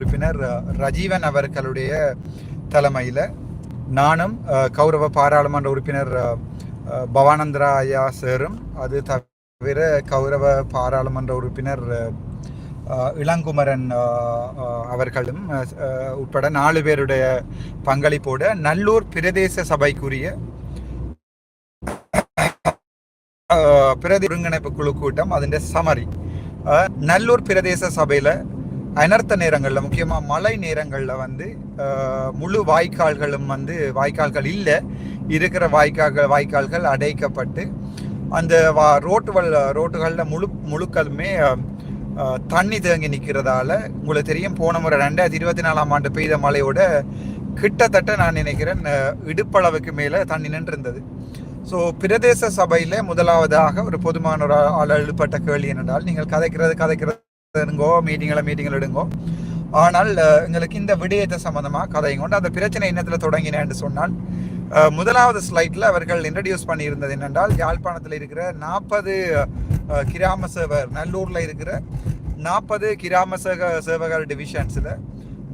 உறுப்பினர் ரஜீவன் அவர்களுடைய தலைமையில் நானும் கௌரவ பாராளுமன்ற உறுப்பினர் பவானந்திரா ஐயா சேரும் அது தவிர கௌரவ பாராளுமன்ற உறுப்பினர் இளங்குமரன் அவர்களும் உட்பட நாலு பேருடைய பங்களிப்போடு நல்லூர் பிரதேச சபைக்குரிய பிரதி ஒருங்கிணைப்பு குழு கூட்டம் அதன் சமரி நல்லூர் பிரதேச சபையில் அனர்த்த நேரங்களில் முக்கியமாக மழை நேரங்களில் வந்து முழு வாய்க்கால்களும் வந்து வாய்க்கால்கள் இல்லை. இருக்கிற வாய்க்கால்கள் வாய்க்கால்கள் அடைக்கப்பட்டு அந்த வா ரோட்டுகள் ரோட்டுகளில் முழு முழுக்களுமே தண்ணி தேங்கி நிற்கிறதால உங்களுக்கு தெரியும் போன முறை ரெண்டாயிரத்தி இருபத்தி நாலாம் ஆண்டு பெய்த மழையோட கிட்டத்தட்ட நான் நினைக்கிறேன் இடுப்பளவுக்கு மேலே தண்ணி நின்றிருந்தது. ஸோ பிரதேச சபையில் முதலாவதாக ஒரு பொதுமான ஒரு ஆள் எழுப்பட்ட கேள்வி என்னென்றால் நீங்கள் கதைக்கிறது கதைக்கிறது எடுங்கோ மீட்டிங்களை மீட்டிங்கள் எடுங்கோ. ஆனால் எங்களுக்கு இந்த விடயத்தை சம்பந்தமாக கதையும் கொண்டு அந்த பிரச்சனை என்னத்தில் தொடங்கினேன்னு சொன்னால் முதலாவது ஸ்லைட்டில் அவர்கள் இன்ட்ரடியூஸ் பண்ணியிருந்தது என்னென்றால் யாழ்ப்பாணத்தில் இருக்கிற நாற்பது கிராம சேவர் நல்லூரில் இருக்கிற நாற்பது கிராம சேக சேவகர் டிவிஷன்ஸில்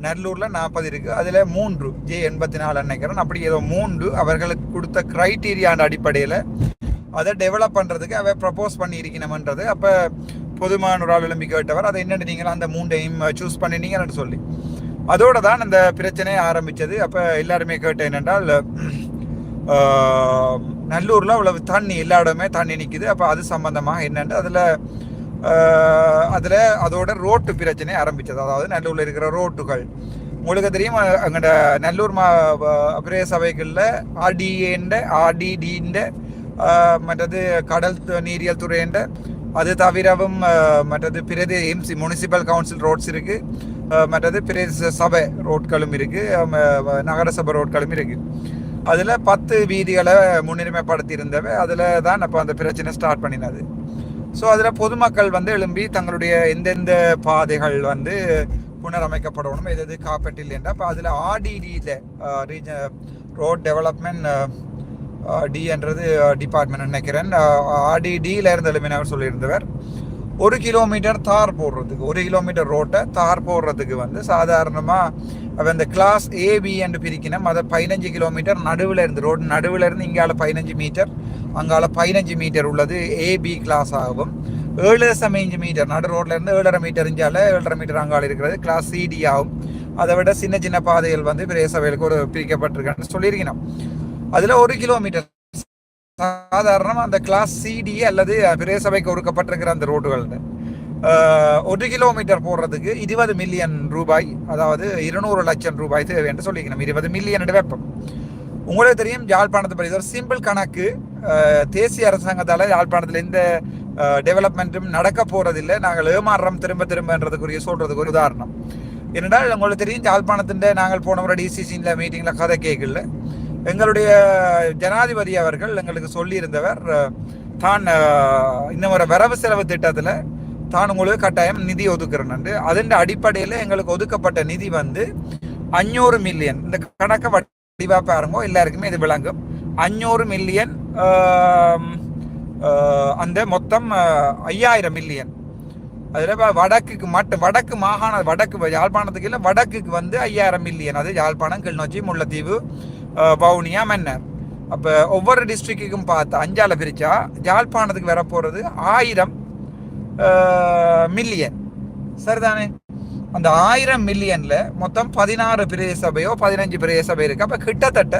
நல்லூரில் நாற்பது இருக்குது அதில் மூன்று ஜே எண்பத்தி நாலு நினைக்கிறேன் அப்படி ஏதோ மூன்று அவர்களுக்கு கொடுத்த க்ரைட்டீரியான அடிப்படையில் அதை டெவலப் பண்ணுறதுக்கு அவ ப்ரப்போஸ் பண்ணியிருக்கணுமன்றது அப்போ பொதுமான ஒரு ஆள் கேட்டவர் அதை என்னென்னு நீங்கள் அந்த மூண்டையும் சூஸ் பண்ணினீங்கன்னு சொல்லி. அதோட தான் அந்த பிரச்சனையை ஆரம்பித்தது அப்போ எல்லாருமே கேட்டேன் என்னென்றால் நல்லூரில் அவ்வளவு தண்ணி எல்லா இடமே தண்ணி நிற்குது அப்போ அது சம்மந்தமாக என்னென்று அதில் அதில் அதோட ரோட்டு பிரச்சனை ஆரம்பித்தது அதாவது நல்லூரில் இருக்கிற ரோட்டுகள். உங்களுக்கு தெரியும் அங்கட நல்லூர் மா பிரே சபைகளில் ஆர்டிஏண்ட ஆர்டிடிண்ட மற்றது கடல் நீரியல் துறையின்ற அது தவிரவும் மற்றது பிரதே எம்சி முனிசிபல் கவுன்சில் ரோட்ஸ் இருக்குது மற்றது பிரதேச சபை ரோட்களும் இருக்குது நகரசபை ரோட்களும் இருக்குது அதில் பத்து வீதிகளை முன்னுரிமைப்படுத்தியிருந்தவை அதில் தான் அப்போ அந்த பிரச்சனை ஸ்டார்ட் பண்ணினது. ஸோ அதில் பொதுமக்கள் வந்து எழும்பி தங்களுடைய எந்தெந்த பாதைகள் வந்து புனரமைக்கப்படணும் எது எது காப்பீட்டில் என்ற அப்போ அதில் ஆர்டிடியில் ரீஜன் ரோட் டெவலப்மெண்ட் டின்றது டிபார்ட்மெண்ட் நினைக்கிறேன். ஆடி இருந்து எழுப்பினவர் சொல்லியிருந்தவர். ஒரு கிலோமீட்டர் தார் போடுறதுக்கு ஒரு கிலோமீட்டர் ரோட்டை தார் போடுறதுக்கு வந்து சாதாரணமாக இந்த கிளாஸ் ஏபி என்று பிரிக்கணும் அதை பதினஞ்சு கிலோமீட்டர் நடுவில் இருந்து ரோடு நடுவில் இருந்து இங்கால பதினஞ்சு மீட்டர் அங்கால பதினஞ்சு மீட்டர் உள்ளது ஏபி கிளாஸ் ஆகும். ஏழு தசம் அஞ்சு மீட்டர் நடு ரோட்ல இருந்து ஏழரை மீட்டர் இஞ்சால ஏழரை மீட்டர் அங்கால இருக்கிறது கிளாஸ் சிடி ஆகும். அதை விட சின்ன சின்ன பாதைகள் வந்து பெரிய ஒரு பிரிக்கப்பட்டிருக்கான்னு சொல்லியிருக்கணும். அதில் ஒரு கிலோமீட்டர் சாதாரணமாக அந்த கிளாஸ் சிடி அல்லது பெரிய சபைக்கு ஒடுக்கப்பட்டிருக்கிற அந்த ரோடுகளில். ஒரு கிலோமீட்டர் போடுறதுக்கு இருபது மில்லியன் ரூபாய் அதாவது இருநூறு லட்சம் ரூபாய் தேவை என்று சொல்லிக்கணும். இருபது மில்லியன் வெப்பம். உங்களுக்கு தெரியும் யாழ்ப்பாணத்தை பற்றி ஒரு சிம்பிள் கணக்கு தேசிய அரசாங்கத்தால் யாழ்ப்பாணத்தில் எந்த டெவலப்மெண்ட்டும் நடக்க போகிறதில்லை நாங்கள் ஏமாறுறோம் திரும்ப திரும்பன்றதுக்குரிய சொல்கிறதுக்கு ஒரு உதாரணம். ஏனென்றால் உங்களுக்கு தெரியும் யாழ்ப்பாணத்தின் நாங்கள் போன முறை டிசிசியில் மீட்டிங்கில் கதை கேட்கல. எங்களுடைய ஜனாதிபதி அவர்கள் எங்களுக்கு சொல்லியிருந்தவர் தான் இந்த இன்னும் வரவு செலவு திட்டத்தில் தான் உங்களுக்கு கட்டாயம் நிதி ஒதுக்குறேன் அதன் அடிப்படையில் எங்களுக்கு ஒதுக்கப்பட்ட நிதி வந்து அஞ்சூறு மில்லியன். இந்த கணக்கை வடிவாக பாருங்க எல்லாருக்குமே இது விளங்கும். அஞ்சூறு மில்லியன் அந்த மொத்தம் ஐயாயிரம் மில்லியன். அதில் வடக்குக்கு மட்டும் வடக்கு மாகாண வடக்கு யாழ்ப்பாணத்துக்கு இல்லை வடக்குக்கு வந்து ஐயாயிரம் மில்லியன். அது யாழ்ப்பாணம் கிளிநொச்சி முல்லைத்தீவு வவுனியா மன்னர். அப்போ ஒவ்வொரு டிஸ்ட்ரிக்ட்டுக்கும் பார்த்து அஞ்சால ஜாழ்ப்பாணத்துக்கு வர போகிறது ஆயிரம் மில்லியன் சரிதானே? அந்த ஆயிரம் மில்லியனில் மொத்தம் பதினாறு பிரதேச சபையோ பதினஞ்சு பிரதேச சபை இருக்குது அப்போ கிட்டத்தட்ட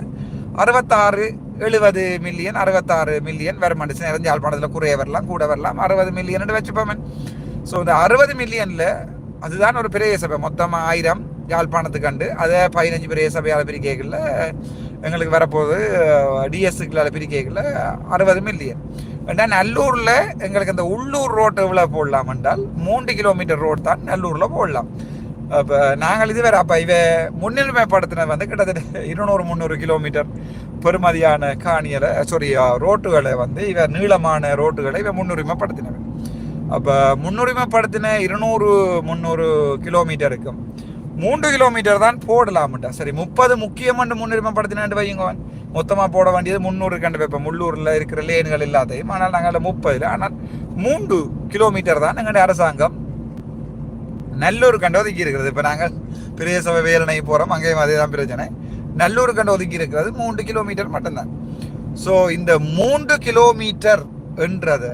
அறுபத்தாறு எழுபது மில்லியன் அறுபத்தாறு மில்லியன் வர மாட்டுச்சு நிறைஞ்ச யாழ்ப்பாணத்தில் குறைய வரலாம் கூட வரலாம். அறுபது மில்லியன் வச்சுப்போமே. ஸோ இந்த அறுபது மில்லியனில் அதுதான் ஒரு பெரிய சபை மொத்தமாக ஆயிரம் யாழ்ப்பாணத்துக்கு கண்டு அதை பதினஞ்சு பெரிய சபையால் பிரிக்கைகளில் எங்களுக்கு வரப்போகுது டிஎஸ்சிக்களால் பிரிக்கைகளில் அறுபது மில்லியன். ஏன்னா நல்லூரில் எங்களுக்கு அந்த உள்ளூர் ரோட்டு இவ்வளோ போடலாம் என்றால் மூன்று கிலோமீட்டர் ரோடு தான் நல்லூரில் போடலாம். அப்போ நாங்கள் இதுவரை அப்போ இவ முன்னுரிமைப்படுத்தின வந்து கிட்டத்தட்ட இருநூறு முந்நூறு கிலோமீட்டர் பெருமதியான காணியலை சாரி ரோட்டுகளை வந்து இவ நீளமான ரோட்டுகளை இவ முன்னுரிமைப்படுத்தினவன் அப்போ முன்னுரிமைப்படுத்தின இருநூறு முந்நூறு கிலோமீட்டருக்கும் மூன்று கிலோமீட்டர் தான் போடலாம்டா சரி முப்பது முக்கியமான முன்னுரிமைப்படுத்தினு வையுங்க மொத்தமாக போட வேண்டியது முந்நூறு கண்டு வைப்போம். முள்ளூரில் இருக்கிற லேன்கள் எல்லாத்தையும். ஆனால் நாங்கள் முப்பதில். ஆனால் மூன்று கிலோமீட்டர் தான் எங்களுடைய அரசாங்கம் நல்லூர் கண்டு ஒதுக்கி இருக்கிறது. இப்போ நாங்கள் பெரிய சபை வேலனை போகிறோம் அங்கேயும் அதே தான் பிரச்சனை. நல்லூர் கண்டு ஒதுக்கி இருக்கிறது மூன்று கிலோமீட்டர் மட்டும்தான். ஸோ இந்த மூன்று கிலோமீட்டர் என்றதை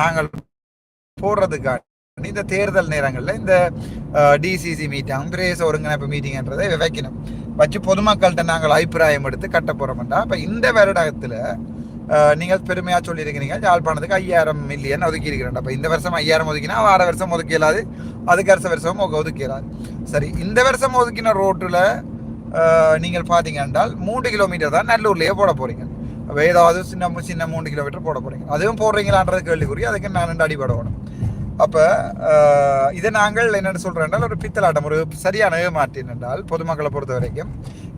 நாங்கள் போடுறதுக்காக இந்த தேர்தல் நேரங்களில் இந்த டிசிசி மீட்டிங் பிரேச ஒருங்கிணைப்பு மீட்டிங்ன்றதை வைக்கணும் வச்சு பொதுமக்கள்கிட்ட நாங்கள் அபிப்பிராயம் எடுத்து கட்ட போகிறோம்டா இப்போ இந்த வருடத்தில் நீங்கள் பெருமையாக சொல்லியிருக்கிறீங்க யாழ்ப்பாணத்துக்கு ஐயாயிரம் மில்லியன் ஒதுக்கி இருக்கிறேன் அப்போ இந்த வருஷம் ஐயாயிரம் ஒதுக்கினா வார வருஷம் ஒதுக்க அதுக்கு அடுத்த வருஷம் ஒதுக்க சரி இந்த வருஷம் ஒதுக்கின ரோட்டில் நீங்கள் பார்த்தீங்க என்றால் மூன்று கிலோமீட்டர் தான் நல்லூர்லேயே போட போகிறீங்க ஏதாவது சின்ன சின்ன மூணு கிலோமீட்டர் போட போகிறீங்க அதுவும் போடுறீங்களான்றது கேள்விக்குறி அதுக்கு நான் ரெண்டு அடிபடணும் அப்போ இதை நாங்கள் என்னென்னு சொல்கிறோம் என்றால் ஒரு பித்தலாட்டம் ஒரு சரியான ஏமாற்றின் என்றால் பொதுமக்களை பொறுத்த வரைக்கும்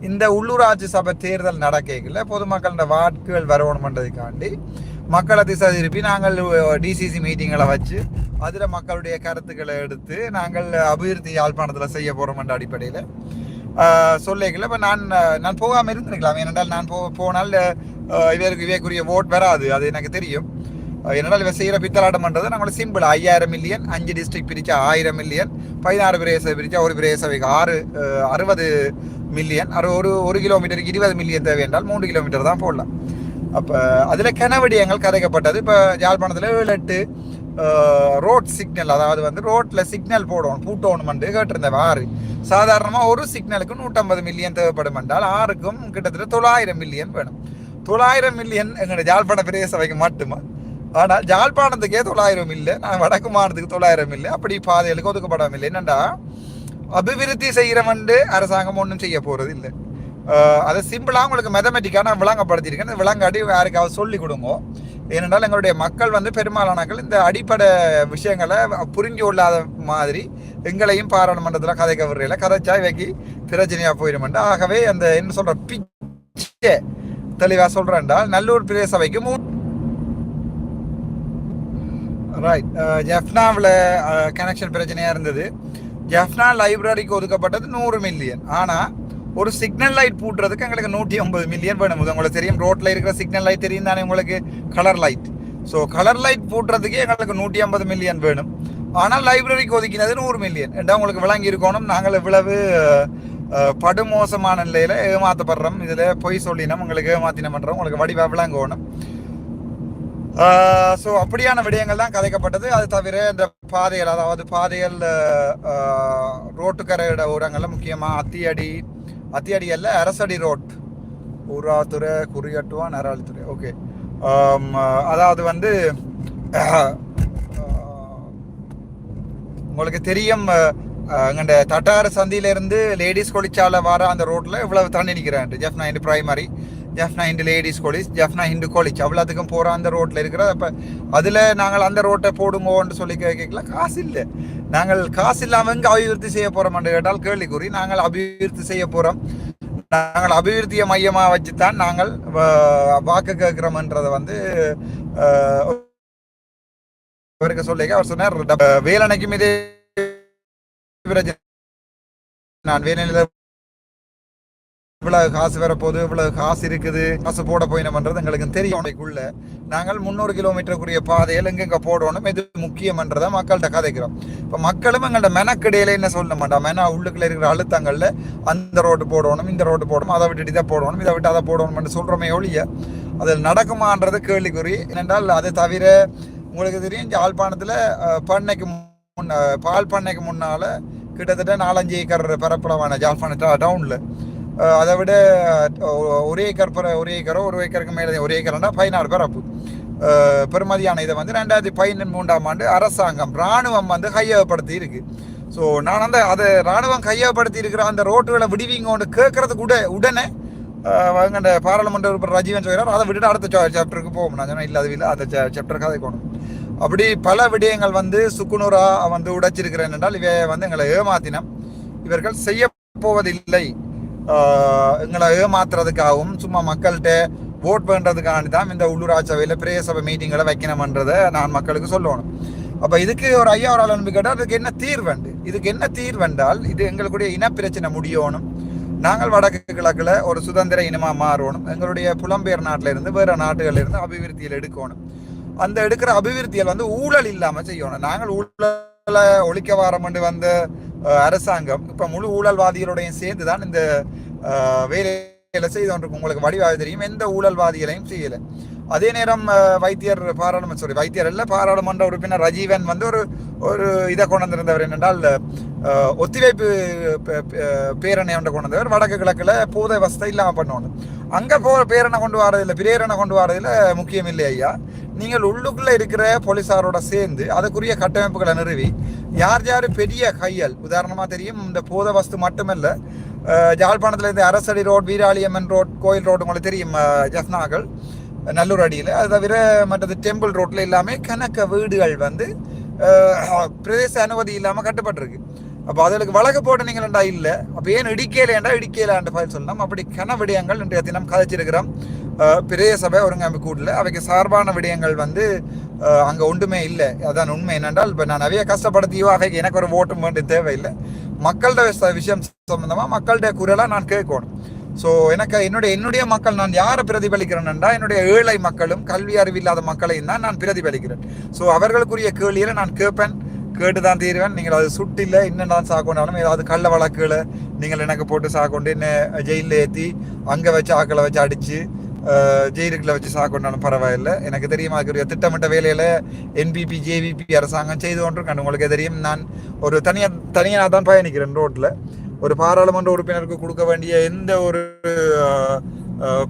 இந்த உள்ளூராட்சி சபை தேர்தல் நடக்கல பொதுமக்களோட வாக்குகள் வரணுமன்றதுக்காண்டி மக்களை திசை திருப்பி நாங்கள் டிசிசி மீட்டிங்களை வச்சு அதில் மக்களுடைய கருத்துக்களை எடுத்து நாங்கள் அபிவிருத்தி யாழ்ப்பாணத்தில் செய்ய போகிறோம்ன்ற அடிப்படையில் சொல்லிக்கல இப்போ நான் நான் போகாமல் இருந்திருக்கலாம். ஏனென்றால் நான் போ போனால் இவருக்கு இவைக்குரிய ஓட் வராது. அது எனக்கு தெரியும். என்னடா இவன் செய்கிற பித்தலாட்டம் பண்ணுறது நாங்கள் சிம்பிள் ஐயாயிரம் மில்லியன் அஞ்சு டிஸ்ட்ரிக்ட் பிரித்தா ஆயிரம் மில்லியன் பதினாறு பிரேச பிரித்தா ஒரு பிரேசவைக்கு ஆறு அறுபது மில்லியன் அறு ஒரு ஒரு கிலோமீட்டருக்கு இருபது மில்லியன் தேவை என்றால் மூன்று கிலோமீட்டர் தான் போடலாம் அப்போ அதில் கனவடியங்கள் கதைக்கப்பட்டது இப்போ யாழ்ப்பாணத்தில் ஏழு எட்டு ரோட் சிக்னல் அதாவது வந்து ரோட்டில் சிக்னல் போடணும் பூட்டணுமெண்டு கேட்டிருந்தேன் ஆறு சாதாரணமாக ஒரு சிக்னலுக்கு நூற்றம்பது மில்லியன் தேவைப்படும் என்றால் ஆறுக்கும் கிட்டத்தட்ட தொள்ளாயிரம் மில்லியன் வேணும் தொள்ளாயிரம் மில்லியன் எங்களோட யாழ்ப்பாண பிரதேச சபைக்கு மட்டுமா ஆனால் ஜாழ்ப்பாணத்துக்கே தொள்ளாயிரம் இல்லை. நான் வடக்கு மாநிலத்துக்கு தொள்ளாயிரம் இல்லை. அப்படி பாதைகளுக்கு ஒதுக்கப்படாமல் இல்லை. என்னென்னா அபிவிருத்தி செய்கிறவண்டு அரசாங்கம் ஒன்றும் செய்ய போகிறது இல்லை. அதை சிம்பிளாக உங்களுக்கு மெதமெட்டிக்காக நான் விளங்கப்படுத்தியிருக்கேன். விளங்காட்டி யாருக்காவது சொல்லி கொடுங்க. ஏனென்றால் எங்களுடைய மக்கள் வந்து பெரும்பாலானாக்கள் இந்த அடிப்படை விஷயங்களை புரிஞ்சு கொள்ளாத மாதிரி எங்களையும் பாராளுமன்றத்தில் கதைக்க விடுறீங்கள கதைச்சா இவைக்கு பிரச்சனையாக போயிடுமெண்டு ஆகவே அந்த என்ன சொல்கிற பிச்சை தெளிவாக சொல்கிறேன்டா நல்லூர் பிரதேச சபைக்கு மூ ரைட் ஜெஃப்னாவில் கனெக்ஷன் பிரச்சனையாக இருந்தது. ஜெஃப்னா லைப்ரரிக்கு ஒதுக்கப்பட்டது நூறு மில்லியன் ஆனால் ஒரு சிக்னல் லைட் பூட்டுறதுக்கு எங்களுக்கு நூற்றி ஐம்பது மில்லியன் வேணும். உங்களுக்கு தெரியும் ரோட்டில் இருக்கிற சிக்னல் லைட் தெரியும் தானே உங்களுக்கு? Colour light so colour light பூட்டுறதுக்கே எங்களுக்கு நூற்றி ஐம்பது மில்லியன் வேணும். ஆனால் லைப்ரரிக்கு ஒதுக்கினது நூறு மில்லியன் என்றால் உங்களுக்கு விளங்கி இருக்கணும்? நாங்கள் இவ்வளவு uh, uh, படுமோசமான நிலையில் ஏமாத்தப்படுறோம். இதில் பொய் சொல்லினோம் உங்களுக்கு ஏமாத்தினோம்ன்றோம் உங்களுக்கு வடிவாக விளங்கணும். ஸோ அப்படியான விடயங்கள் தான் கதைக்கப்பட்டது. அது தவிர இந்த பாதைகள் அதாவது பாதைகள் ரோட்டுக்கரையோட ஊரங்களில் முக்கியமாக அத்தியடி அத்தியடி அல்ல அரசடி ரோட். ஊராத்துறை குறியட்டுவா நராளித்துறை ஓகே அதாவது வந்து உங்களுக்கு தெரியும் எங்கண்ட தட்டாறு சந்தியிலேருந்து லேடிஸ் கொளிச்சால வர அந்த ரோட்டில் இவ்வளவு தண்ணி நிற்கிறேன் Jeff nine primary Jaffna Hindu ladies college Jaffna Hindu college அவ்வளோத்துக்கும் போகிற அந்த ரோட்டில் இருக்கிற அப்போ அதில் நாங்கள் அந்த ரோட்டை போடுங்கோன்னு சொல்லி கேட்கல. காசு இல்லை. நாங்கள் காசு இல்லாமல் எங்கே அபிவிருத்தி செய்ய போகிறோம் கேட்டால் கேள்விக்குறி. நாங்கள் அபிவிருத்தி செய்ய போகிறோம் நாங்கள் அபிவிருத்தியை மையமாக வச்சு தான் நாங்கள் வாக்கு கேட்குறோம்ன்றதை வந்து இவருக்கு சொல்லிக்க அவர் சொன்னார். வேலனைக்கும் இதே நான் வேலையில் இவ்வளவு காசு வரப்போகுது இவ்வளவு காசு இருக்குது காசு போட போயினோம்ன்றது எங்களுக்கு தெரியும். உடைக்குள்ள நாங்கள் முந்நூறு கிலோமீட்டருக்குரிய பாதையில் எங்கெங்க போடணும் இது முக்கியமன்றதை மக்கள்கிட்ட கதைக்கிறோம். இப்போ மக்களும் எங்கள்ட்ட மெனக்கடையில என்ன சொல்ல மாட்டோம் மெனா உள்ளுக்குள்ள இருக்கிற அழுத்தங்களில் அந்த ரோடு போடணும் இந்த ரோடு போடணும் அதை விட்டுட்டு இதை போடணும் இதை விட்டு அதை போடணும்னு சொல்கிறோமே ஒழிய அதில் நடக்குமான்றது கேள்விக்குறி. ஏனென்றால் அதை தவிர உங்களுக்கு தெரியும் யாழ்ப்பாணத்தில் பண்ணைக்கு முன்ன பால் பண்ணைக்கு முன்னால் கிட்டத்தட்ட நாலஞ்சு ஏக்கர் பரப்பளவான ஜாழ்ப்பாண டவுனில் அதை விட ஒரு ஏக்கர் பிற ஒரு ஏக்கரோ ஒரு ஏக்கருக்கு மேலே ஒரு ஏக்கர்னா பதினாறு பேர் பெருமதியான இதை வந்து ரெண்டாயிரத்தி பதினெண்டு மூன்றாம் ஆண்டு அரசாங்கம் இராணுவம் வந்து கையகப்படுத்தி இருக்கு. ஸோ நான் அந்த அதை இராணுவம் கையகப்படுத்தி இருக்கிற அந்த ரோட்டுகளை விடுவீங்க கேட்கறதுக்கு உட உடனே அந்த பாராளுமன்ற உறுப்பினர் ரஜீவன் சொல்கிறார் அதை விட்டுட்டு அடுத்த சாப்டருக்கு போகும் நான் சொன்னேன் இல்லை அது இல்லை அந்த சாப்டருக்கு அதை போகணும். அப்படி பல விடயங்கள் வந்து சுக்குநூறாக வந்து உடைச்சிருக்கிறேன் என்றால் இவை வந்து எங்களை ஏமாத்தினம் இவர்கள் செய்ய போவதில்லை. எங்களை ஏமாத்துறதுக்காகவும் சும்மா மக்கள்கிட்ட ஓட் பண்ணுறதுக்காண்டி தான் இந்த உள்ளூராட்சி சபையில் பிரேய சபை மீட்டிங்களை வைக்கணுமன்றதை நான் மக்களுக்கு சொல்லணும். அப்போ இதுக்கு ஒரு ஐயா ஒரு அன்பு கேட்டால் அதுக்கு என்ன தீர்வுண்டு இதுக்கு என்ன தீர்வென்றால் இது எங்களுடைய இனப்பிரச்சனை முடியணும். நாங்கள் வடக்கு கிழக்கில் ஒரு சுதந்திர இனமாக மாறணும். எங்களுடைய புலம்பெயர் நாட்டிலிருந்து வேறு நாடுகளிலிருந்து இருந்து அபிவிருத்தியில் எடுக்கணும். அந்த எடுக்கிற அபிவிருத்தியில் வந்து ஊழல் இல்லாமல் செய்யணும். நாங்கள் ஊழலை ஒழிக்க வாரம் வந்து அரசாங்கம். இப்போ முழு ஊழல்வாதிகளோடையும் சேர்ந்து தான் இந்த அஹ், வேலைகளை செய்து உங்களுக்கு வடிவாக தெரியும். எந்த ஊழல்வாதிகளையும் செய்யலை. அதே நேரம் வைத்தியர் பாராளுமன்ற சாரி வைத்தியர் அல்ல பாராளுமன்ற உறுப்பினர் ரஜீவன் வந்து ஒரு ஒரு இதை கொண்டு வந்திருந்தவர் என்னென்றால் ஒத்திவைப்பு பேரணை ஒன்றை கொண்டு வந்தவர். வடக்கு கிழக்கில் போதை வசதி இல்லாமல் பண்ணணும் அங்கே போ பேரணை கொண்டு வரதில்லை பிரேரணை கொண்டு வரதில் முக்கியம் இல்லை ஐயா. நீங்கள் உள்ளுக்குள்ளே இருக்கிற போலீசாரோட சேர்ந்து அதுக்குரிய கட்டமைப்புகளை நிறுவி யார் யார் பெரிய கையல்? உதாரணமாக தெரியும் இந்த போதை வஸ்து மட்டுமல்ல அஹ், அரசடி ரோட் வீராளியம்மன் ரோட் கோயில் ரோடு உங்களுக்கு தெரியும் ஜஸ்னாகள் நல்லூர் அடியில். அது தவிர மற்றது டெம்பிள் ரோட்டில் எல்லாமே கணக்க வீடுகள் வந்து பிரதேச அனுமதி இல்லாமல் கட்டப்பட்டிருக்கு. அப்போ அதுகளுக்கு வழக்கு போட்டு நீங்களா இல்லை. அப்போ ஏன் இடிக்கலையாண்டா இடிக்கலான்ற பதில் சொல்லலாம் அப்படி கன விடயங்கள் இன்றைய தினம் கதைச்சிருக்கிறோம். பெரிய சபை ஒருங்கமைப்பு கூடல அவைக்கு சார்பான விடயங்கள் வந்து அங்கே ஒன்றுமே இல்லை. அதான் உண்மை என்னென்றால் இப்போ நான் நிறைய கஷ்டப்படுத்தியோ அவைக்கு எனக்கு ஒரு ஓட்டும் வேண்டிய தேவையில்லை. மக்கள்கிட்ட விஷயம் சம்மந்தமாக மக்கள்கிட்ட குரலாக நான் கேட்கணும். ஸோ எனக்கு என்னுடைய என்னுடைய மக்கள் நான் யாரை பிரதிபலிக்கிறேன்டா என்னுடைய ஏழை மக்களும் கல்வி அறிவு இல்லாத மக்களையும் தான் நான் பிரதிபலிக்கிறேன். ஸோ அவர்களுக்குரிய கேள்வியில் நான் கேட்பேன். கேட்டு தான் தீருவேன். நீங்கள் அது சுட்டில் இன்னும் நான் சாக்கொண்டாலும் ஏதாவது கள்ள வழக்குல நீங்கள் எனக்கு போட்டு சாக்கொண்டு என்ன ஜெயிலில் ஏற்றி அங்கே வச்சு ஆக்களை வச்சு அடித்து ஜெயிலுக்குள்ள வச்சு சாக்கொண்டாலும் பரவாயில்லை. எனக்கு தெரியும் அதுக்குரிய திட்டமிட்ட வேலையில் என்பிபி ஜேவிபி அரசாங்கம் செய்து கொண்டிருக்கேன் உங்களுக்கு தெரியும் நான் ஒரு தனியாக தனியாக தான் பயணிக்கிறேன் ரோட்டில் ஒரு பாராளுமன்ற உறுப்பினருக்கு கொடுக்க வேண்டிய எந்த ஒரு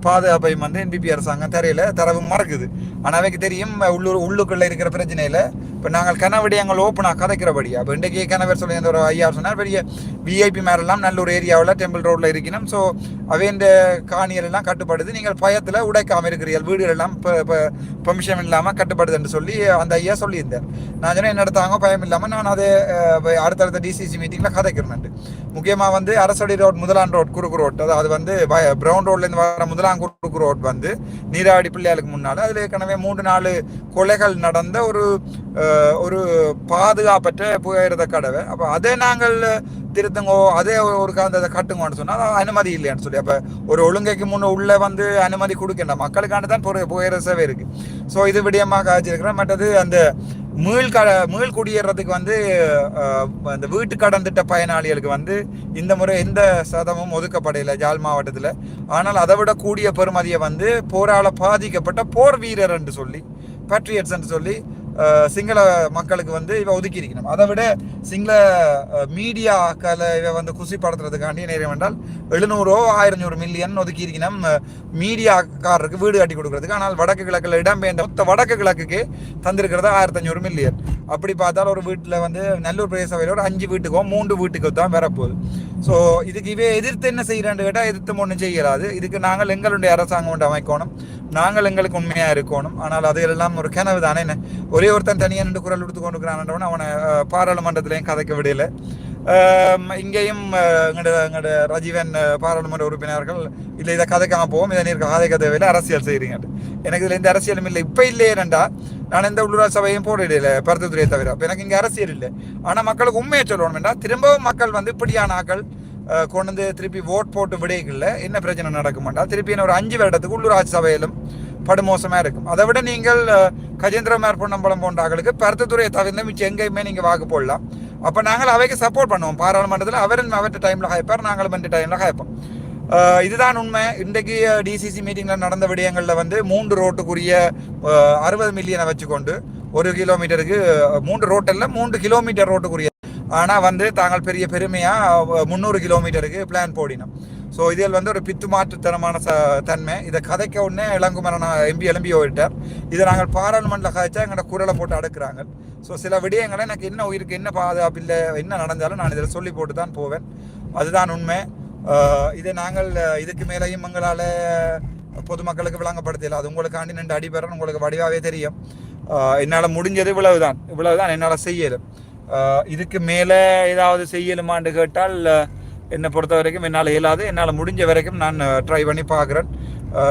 பாதுகாப்பையும் வந்து என்பிபி அரசாங்கம் தரையில் தரவு மறக்குது. ஆனால் அவைக்கு தெரியும் உள்ளூர் உள்ளுக்குள்ளே இருக்கிற பிரச்சனையில் இப்போ நாங்கள் கனவடியங்கள் ஓப்பனாக கதைக்கிறபடியா? இப்போ இன்றைக்கி கணவர் சொல்லி அந்த ஒரு ஐயா சொன்னார் பெரிய விஐபி மேரெல்லாம் நல்ல ஒரு ஏரியாவில் டெம்பிள் ரோட்டில் இருக்கணும். ஸோ அவையின் காணிகள் எல்லாம் கட்டுப்படுது நீங்கள் பயத்தில் உடைக்காமல் இருக்கிறீர்கள். வீடுகள் எல்லாம் பெர்மிஷன் இல்லாமல் கட்டுப்படுது என்று சொல்லி அந்த ஐயா சொல்லியிருந்தார். நான் சொன்னேன் என்ன எடுத்தாங்க பயம் இல்லாமல் நான் அதை அடுத்தடுத்த டிசிசி மீட்டிங்கில் கதைக்கிறேன் முக்கியமாக வந்து அரசடி ரோட் முதலாம் ரோட் குறுக்கு ரோட் அதாவது வந்து ப்ரௌன் ரோட்லேருந்து வர முதலாம் குறுக்கு ரோட் வந்து நீராடி பிள்ளையாளுக்கு முன்னால் அதில் ஏற்கனவே மூன்று நாலு கொலைகள் நடந்த ஒரு ஒரு பாதுகாப்பற்ற புகையிரத கடவை அப்போ அதை நாங்கள் திருத்துங்கோ அதே ஒரு காந்த கட்டுங்கோன்னு சொன்னால் அனுமதி இல்லையான்னு சொல்லி அப்போ ஒரு ஒழுங்கைக்கு முன்னே உள்ளே வந்து அனுமதி கொடுக்கின்ற மக்களுக்கான தான் புகை- புகையிரத சேவை இருக்குது ஸோ இது விடயமாக காய்ச்சிருக்கிறேன் மற்றது அந்த மீள் க மீள் குடியேறதுக்கு வந்து அந்த வீட்டு கடன் திட்ட பயனாளிகளுக்கு வந்து இந்த முறை எந்த சதமும் ஒதுக்கப்படையில ஜாழ் மாவட்டத்தில் ஆனால் அதை விட கூடிய பெறுமதியை வந்து போரால் பாதிக்கப்பட்ட போர் வீரர் என்று சொல்லி பேட்ரியட்ஸ் என்று சொல்லி சிங்கள மக்களுக்கு வந்து இவ ஒதுக்கி இருக்கணும். அதை விட சிங்கள மீடியாக்களை இவ வந்து குசிப்படுத்துறதுக்காண்டி நேரம் என்றால் எழுநூறோ ஆயிரஞ்சூறு மில்லியன் ஒதுக்கி இருக்கணும். மீடியாக்காரருக்கு வீடு கட்டி கொடுக்கறதுக்கு. ஆனால் வடக்கு கிழக்கில் இடம்பெயர்ந்த மொத்த வடக்கு கிழக்குக்கு தந்திருக்கிறது ஆயிரத்தஞ்சூறு மில்லியன் அப்படி பார்த்தால் ஒரு வீட்டில் வந்து நல்லூர் பிரதேச சபையில் ஒரு அஞ்சு வீட்டுக்கோ மூன்று வீட்டுக்கோ தான் வரப்போகுது. ஸோ இதுக்கு இவே எதிர்த்து என்ன செய்கிறான்னு கேட்டால் எதிர்த்து ஒன்றும் செய்யலாது. இதுக்கு நாங்கள் எங்களுடைய அரசாங்கம் ஒன்று அமைக்கணும். நாங்கள் எங்களுக்கு உண்மையாக இருக்கணும். ஆனால் அது எல்லாம் ஒரு கனவு தானே? என்ன? ஒரே ஒருத்தன் தனியாக நின்று குரல் எடுத்து கொண்டுக்கிறான்றவன் அவனை பாராளுமன்றத்திலையும் கதைக்க விடையில இங்கேயும் எங்களோட எங்களோட ரஜீவன் பாராளுமன்ற உறுப்பினர்கள் இல்லை இதை கதைக்காம போவோம். இதை நீர் கதைக்க தேவையில்லை அரசியல் செய்கிறீங்க எனக்கு இதில் எந்த அரசியலும் இல்லை. இப்போ இல்லையே ரெண்டா நான் எந்த உள்ளூராட்சி சபையும் போடல பருத்தத்துறையை தவிர. எனக்கு இங்கே அரசியல் இல்லை. ஆனால் மக்களுக்கு உண்மையை சொல்லணும் வேண்டாம் திரும்பவும் மக்கள் வந்து இப்படியான ஆக்கள் கொண்டு வந்து திருப்பி ஓட் போட்டு விடைகள்ல என்ன பிரச்சனை நடக்க மாட்டால் திருப்பி என்ன ஒரு அஞ்சு வருடத்துக்கு உள்ளூராட்சி சபையிலும் படுமோசமாக இருக்கும். அதை விட நீங்கள் கஜேந்திர கஜேந்திரமார் பொன்னம்பலம் போன்ற ஆக்களுக்கு பருத்தத்துறையை தவிர்த்து மிச்சம் எங்கேயுமே நீங்கள் வாக்கு போடலாம். அப்போ நாங்கள் அவைக்கு சப்போர்ட் பண்ணுவோம். பாராளுமன்றத்தில் அவரும் அவற்ற டைமில் ஹாய்ப்பார் நாங்களும் இந்த டைமில் ஹாய்ப்போம் இதுதான் உண்மை. இன்றைக்கு டிசிசி மீட்டிங்கில் நடந்த விடயங்களில் வந்து மூன்று ரோட்டுக்குரிய அறுபது மில்லியனை வச்சுக்கொண்டு ஒரு கிலோமீட்டருக்கு மூன்று ரோட்டில் மூன்று கிலோமீட்டர் ரோட்டுக்குரிய ஆனால் வந்து தாங்கள் பெரிய பெருமையாக முந்நூறு கிலோமீட்டருக்கு பிளான் போடினோம். ஸோ இதில் வந்து ஒரு பித்து மாற்றுத்தனமான ச தன்மை. இதை கதைக்க உடனே இளங்குமரன் எம்பி எலும்பி போயிட்டார் இதை நாங்கள் பாராளுமன்ற கதைச்சா எங்களோட குரலை போட்டு அடுக்குறாங்க. ஸோ சில விடயங்களை எனக்கு என்ன உயிருக்கு என்ன பாதுகாப்பு இல்லை என்ன நடந்தாலும் நான் இதில் சொல்லி போட்டு தான் போவேன். அதுதான் உண்மை. இதை நாங்கள் இதுக்கு மேலேயும் எங்களால் பொதுமக்களுக்கு விளங்கப்படுத்தல. அது உங்களுக்காண்டி நின்று அடிபெறன்னு உங்களுக்கு வடிவாகவே தெரியும். என்னால் முடிஞ்சது இவ்வளவுதான். இவ்வளவுதான் என்னால் செய்யலும் இதுக்கு மேலே ஏதாவது செய்யலுமான்னு கேட்டால் என்னை பொறுத்த வரைக்கும் என்னால் இயலாது. என்னால் முடிஞ்ச வரைக்கும் நான் ட்ரை பண்ணி பார்க்குறேன்.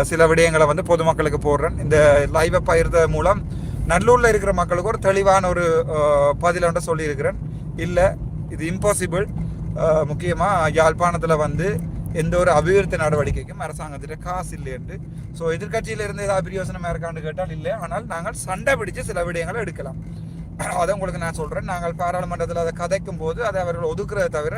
சில விடயங்களை வந்து பொதுமக்களுக்கு போடுறேன். இந்த லைவை பகிர்ந்த மூலம் நல்லூரில் இருக்கிற மக்களுக்கு ஒரு தெளிவான ஒரு அஹ், பதிலை சொல்லியிருக்கிறேன். இல்லை இது இம்பாசிபிள் முக்கியமாக யாழ்ப்பாணத்தில் வந்து எந்த ஒரு அபிவிருத்தி நடவடிக்கைக்கும் அரசாங்கத்திட்ட காசு இல்லை என்று. ஸோ எதிர்கட்சியிலிருந்து ஏதாவது பிரயோசனமாக இருக்கான்னு கேட்டால் இல்லை. ஆனால் நாங்கள் சண்டை பிடிச்சு சில விடயங்களை எடுக்கலாம். அதை உங்களுக்கு நான் சொல்கிறேன் நாங்கள் பாராளுமன்றத்தில் அதை கதைக்கும் போது அதை அவர்கள் ஒதுக்குறதை தவிர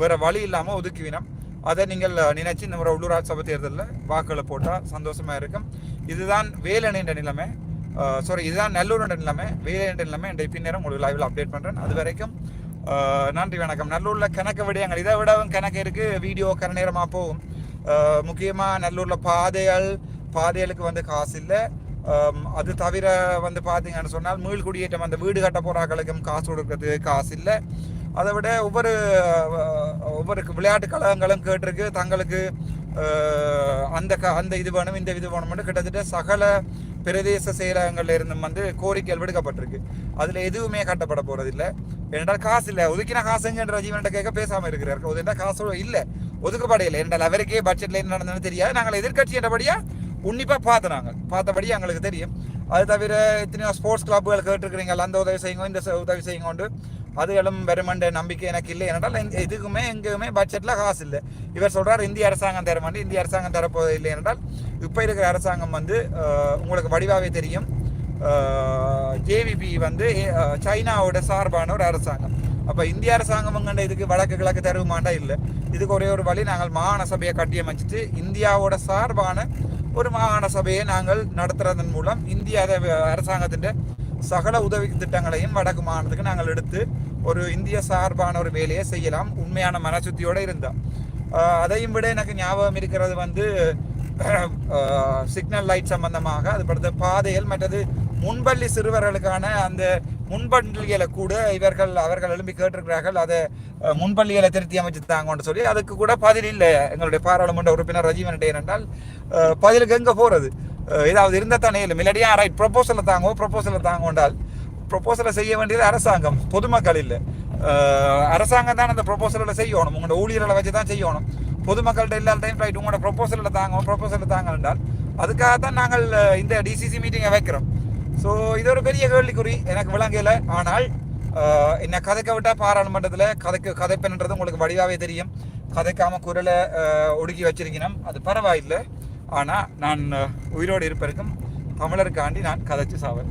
வேறு வழி இல்லாமல் ஒதுக்குவினோம் அதை நீங்கள் நினைச்சு இந்த முறை உள்ளூராட்சி சபை தேர்தலில் வாக்குகளை போட்டால் சந்தோஷமாக இருக்கும். இதுதான் வேலணின்ற நிலைமை. சாரி இதுதான் நல்லூர்ன்ற நிலைமை. வேலை நிலைமை. என்ற பின்னரும் உங்களுக்கு லைவில் அப்டேட் பண்ணுறேன் அது வரைக்கும் நன்றி வணக்கம். நல்லூரில் கணக்கு விடயங்கள். இதை விடவும் கணக்கு இருக்குது வீடியோ கர நேரமாக போகும் முக்கியமாக நல்லூரில் பாதைகள் பாதைகளுக்கு வந்து காசு இல்லை. அது தவிர வந்து பார்த்தீங்கன்னு சொன்னால் மீள் குடியேற்றம் அந்த வீடு கட்ட போறாக்களுக்கும் காசு கொடுக்கறதுக்கு காசு இல்லை. அதை விட ஒவ்வொரு ஒவ்வொரு விளையாட்டு கழகங்களும் கேட்டிருக்கு. தங்களுக்கு அந்த க அந்த இது வேணும் இந்த இது வேணும்னு கிட்டத்தட்ட சகல பிரதேச செயலகங்கள்ல இருந்தும் வந்து கோரிக்கைகள் விடுக்கப்பட்டிருக்கு. அதுல எதுவுமே கட்டப்பட போறதில்லை ஏனென்றால் காசு இல்லை. ஒதுக்கின காசுங்கன்ற ஜீவன்கிட்ட கேட்க பேசாம இருக்கிறார் ஒதுக்கிட்ட காசு இல்லை. ஒதுக்கப்படையில்லை என்றால் அவருக்கே பட்ஜெட்ல என்ன நடந்ததுன்னு தெரியாது. நாங்கள் எதிர்கட்சி என்றபடியா உன்னிப்பாக பார்த்து நாங்கள் பார்த்தபடி எங்களுக்கு தெரியும். அது தவிர எத்தனையோ ஸ்போர்ட்ஸ் கிளப்புகள் கேட்டிருக்கிறீங்க. அந்த உதவி செய்யுங்க இந்த உதவி செய்யுங்க உண்டு. அதுகளும் வருமன்ற நம்பிக்கை எனக்கு இல்லை. என்றால் எங்க- எதுக்குமே எங்குமே பட்ஜெட்டில் காசு இல்லை. இவர் சொல்கிறார் இந்திய அரசாங்கம் தர மாட்டேன். இந்திய அரசாங்கம் தரப்போவது இல்லை என்றால் இப்போ இருக்கிற அரசாங்கம் வந்து உங்களுக்கு வடிவாவே தெரியும். ஜேவிபி வந்து சைனாவோட சார்பான ஒரு அரசாங்கம். அப்போ இந்திய அரசாங்கம்ங்கண்ட இதுக்கு வடக்கு கிழக்கு தருமாண்டா இல்லை. இதுக்கு ஒரே ஒரு வழி நாங்கள் மாகாண சபையை கட்டியமைச்சிட்டு இந்தியாவோட சார்பான ஒரு மாகாண சபையை நாங்கள் நடத்துறதன் மூலம் இந்திய அரசாங்கத்தின் சகல உதவி திட்டங்களையும் வடக்கு மாகாணத்துக்கு நாங்கள் எடுத்து ஒரு இந்திய சார்பான ஒரு வேலையை செய்யலாம். உண்மையான மனசுத்தியோடு இருந்தால் அதையும் விட எனக்கு ஞாபகம் இருக்கிறது வந்து சிக்னல் லைட் சம்பந்தமாக அது படுத்த பாதைகள் மற்றது முன்பள்ளி சிறுவர்களுக்கான அந்த முன்பள்ளிகளை கூட இவர்கள் அவர்கள் எழும்பி கேட்டிருக்கிறார்கள். அதை அஹ், முன்பள்ளிகளை திருத்தி அமைச்சுத்தாங்கன்னு சொல்லி அதுக்கு கூட பதில் இல்லை. எங்களுடைய பாராளுமன்ற உறுப்பினர் ரஜீவன் என்றால் பதிலுக்கு எங்கே போகிறது ஏதாவது இருந்தால் தானே இல்லை மில்லடியா ரைட் ப்ரொபோசலை தாங்குவோம் ப்ரொபோசலை தாங்குவோண்டால் ப்ரொபோசலை செய்ய வேண்டியது அரசாங்கம் பொதுமக்கள் இல்லை. அரசாங்கம் தான் அந்த ப்ரொபோசலை செய்யணும். உங்களோட ஊழியர்களை வச்சு தான் செய்யணும். பொதுமக்கள்கிட்ட இல்லாத டைம் ரைட் உங்களோட ப்ரொபோசலில் தாங்க ப்ரொபோசலில் தாங்க என்றால் அதுக்காக தான் நாங்கள் இந்த டிசிசி மீட்டிங்கை வைக்கிறோம். ஸோ இது ஒரு பெரிய கேள்விக்குறி. எனக்கு விளங்கலை. ஆனால் என்னை என்ன கதைக்க விட்டால் பாராளுமன்றத்தில் கதைக்கு கதைப்பெண்ன்றது உங்களுக்கு வடிவாகவே தெரியும். கதைக்காமல் குரலை ஒடுக்கி வச்சிருக்கணும். அது பரவாயில்லை. ஆனால் நான் உயிரோடு இருப்பதற்கும் தமிழருக்காண்டி நான் கதைச்சு சாவேன்.